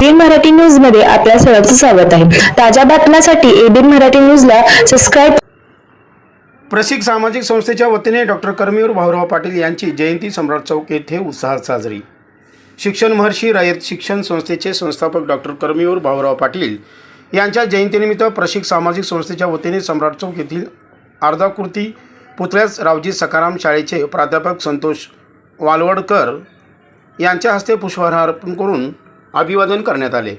एबीन मराठी न्यूजमध्ये आपल्या सर्वांचं स्वागत आहे. ताज्या बातम्यांसाठी एबीन मराठी न्यूजला सबस्क्राईब प्रसिक सामाजिक संस्थेच्या वतीने डॉक्टर कर्मीवर भाऊराव पाटील यांची जयंती सम्राट चौक येथे उत्साहात साजरी. शिक्षण महर्षी रयत शिक्षण संस्थेचे संस्थापक डॉक्टर कर्मीवर भाऊराव पाटील यांच्या जयंतीनिमित्त प्रशिक सामाजिक संस्थेच्या वतीने सम्राट चौक येथील अर्धाकृती पुतळ्यास रावजी सकाराम शाळेचे प्राध्यापक संतोष वालवडकर यांच्या हस्ते पुष्पहार अर्पण करून अभिवादन करण्यात आले.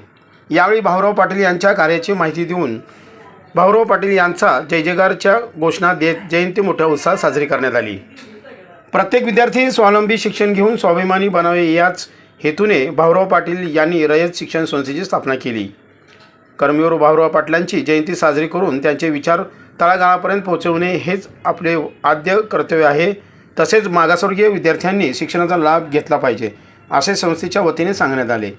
यावेळी भाऊराव पाटील यांच्या कार्याची माहिती देऊन भाऊराव पाटील यांचा जयजयकारच्या घोषणा देत जयंती मोठ्या उत्साहात साजरी करण्यात आली. प्रत्येक विद्यार्थी स्वावलंबी शिक्षण घेऊन स्वाभिमानी बनावे याच हेतूने भाऊराव पाटील यांनी रयत शिक्षण संस्थेची स्थापना केली. कर्मवीर भाऊराव पाटलांची जयंती साजरी करून त्यांचे विचार तळागाळापर्यंत पोहोचवणे हेच आपले आद्य कर्तव्य आहे. तसेच मागासवर्गीय विद्यार्थ्यांनी शिक्षणाचा लाभ घेतला पाहिजे असे संस्थेच्या वतीने सांगण्यात आले.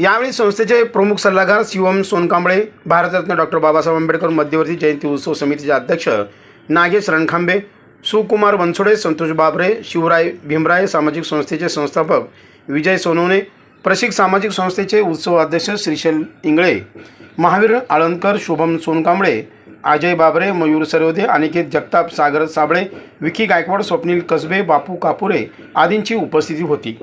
यावेळी संस्थेचे प्रमुख सल्लागार शिवम सोनकांबळे भारतरत्न डॉक्टर बाबासाहेब आंबेडकर मध्यवर्ती जयंती उत्सव समितीचे अध्यक्ष नागेश रणखांबे सुकुमार बनसोडे संतोष बाबरे शिवराय भीमराय सामाजिक संस्थेचे संस्थापक विजय सोनवणे प्रशिक सामाजिक संस्थेचे उत्सव अध्यक्ष श्रीशैल इंगळे महावीर आळंदकर शुभम सोनकांबळे अजय बाबरे मयूर सरवदे अनिकेत जगताप सागर साबळे विकी गायकवाड स्वप्नील कसबे बापू कापुरे आदींची उपस्थिती होती.